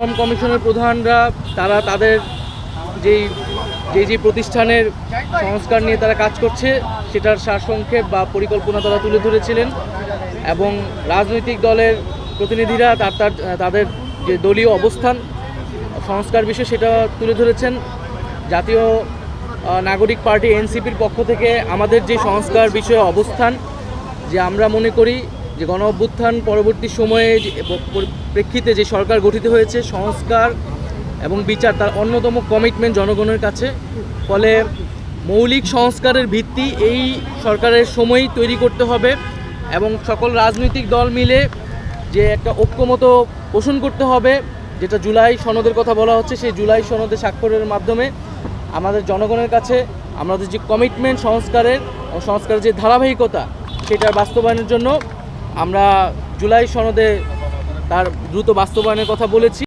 কম কমিশনের প্রধানরা, তারা তাদের যেই যে যে প্রতিষ্ঠানের সংস্কার নিয়ে তারা কাজ করছে, সেটার সারসংক্ষেপ বা পরিকল্পনা তারা তুলে ধরেছিলেন এবং রাজনৈতিক দলের প্রতিনিধিরা তার তার, তাদের যে দলীয় অবস্থান, সংস্কার বিষয়ে সেটা তুলে ধরেছেন। জাতীয় নাগরিক পার্টি এনসিপির পক্ষ থেকে আমাদের যে সংস্কার বিষয়ে অবস্থান, যে আমরা মনে করি যে গণ অভ্যুত্থান পরবর্তী সময়ে প্রেক্ষিতে যে সরকার গঠিত হয়েছে, সংস্কার এবং বিচার, তার অন্যতম কমিটমেন্ট জনগণের কাছে। ফলে মৌলিক সংস্কারের ভিত্তি এই সরকারের সময়ই তৈরি করতে হবে এবং সকল রাজনৈতিক দল মিলে যে একটা ঐক্যমত পোষণ করতে হবে, যেটা জুলাই সনদের কথা বলা হচ্ছে, সেই জুলাই সনদে স্বাক্ষরের মাধ্যমে আমাদের জনগণের কাছে আমাদের যে কমিটমেন্ট সংস্কারের সংস্কারের যে ধারাবাহিকতা, সেটার বাস্তবায়নের জন্য আমরা জুলাই সনদে তার দ্রুত বাস্তবায়নের কথা বলেছি।